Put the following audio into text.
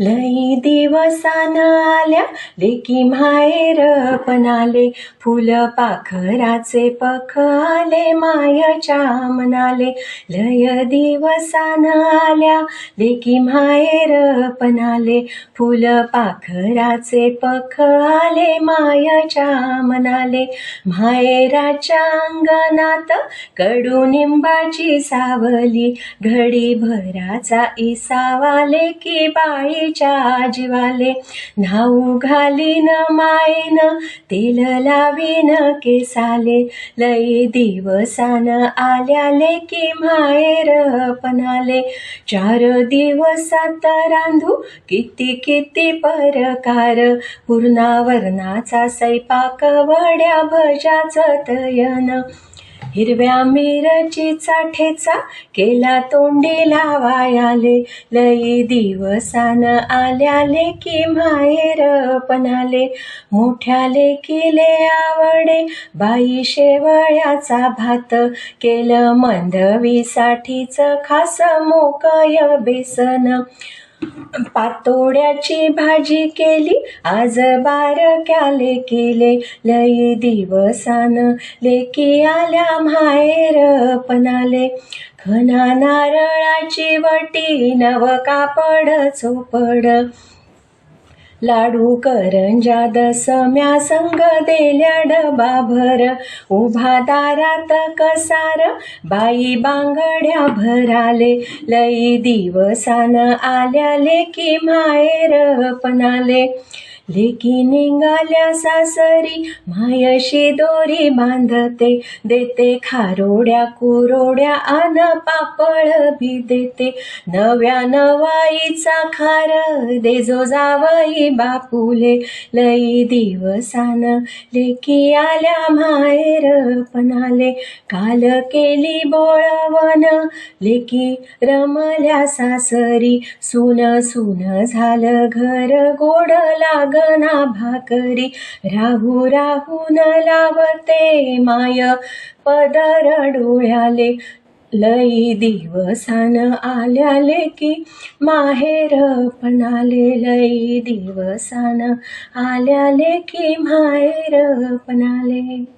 लई दिवसान आल्या लेकी माहेर पणाले. फुल पाखराचे पख आले मायच्या मनाले. लय दिवसान आल्या लेकी माहेर पणाले. फुल पाखराचे पख आले मायच्या मनाले. माहेराच्या अंगणात कडुनिंबाची सावली. घडी भराचा इसावाले की बाईच्या जीवाले न्हाऊ घालीन मायन तेल लावीन केसाले. लई दिवसान आल्याले की माहेर पणाले. चार दिवसात रांधू किती किती परकार. पूर्णावरणाचा सैपाक वड्या भजाच तयन. हिरव्या मिरचीचा ठेचा केला तोंडी लावायाले. लई दिवसान आल्याले की माहेर पणाले. मोठ्याले किले आवडे बाई शेवळ्याचा भात. केलं मंदवीसाठीच खास मोकय बेसन. पातोड्याची भाजी केली आज बारक्याले केले लई दिवसान लेकी आल्या माहेर पणाले. खना नारळाची वटी नव कापड चोपड. लाडू करंजा दसम्या संग देल्या डबाभर उभा दारात कसार बाई बांगड्या भराले लई दिवसान आल्याले की माहेर पणाले. लेकी निघाल्या सासरी मायशी दोरी बांधते. देते खारोड्या कुरोड्या आन पापळ भी देते. नव्या नवाईचा खार देजो जावई बापुले. लई दिवसान लेकी आल्या माहेर पणाले. काल केली बोळवण लेकी रमल्या सासरी. सुन सुन झालं घर गोड लाग लागना भाकरी. राहू राहून लावते माय. पदर डोळ्याले लई दिवसान आल्याले की माहेर पणाले लई दिवसान आल्याले की माहेर पणाले.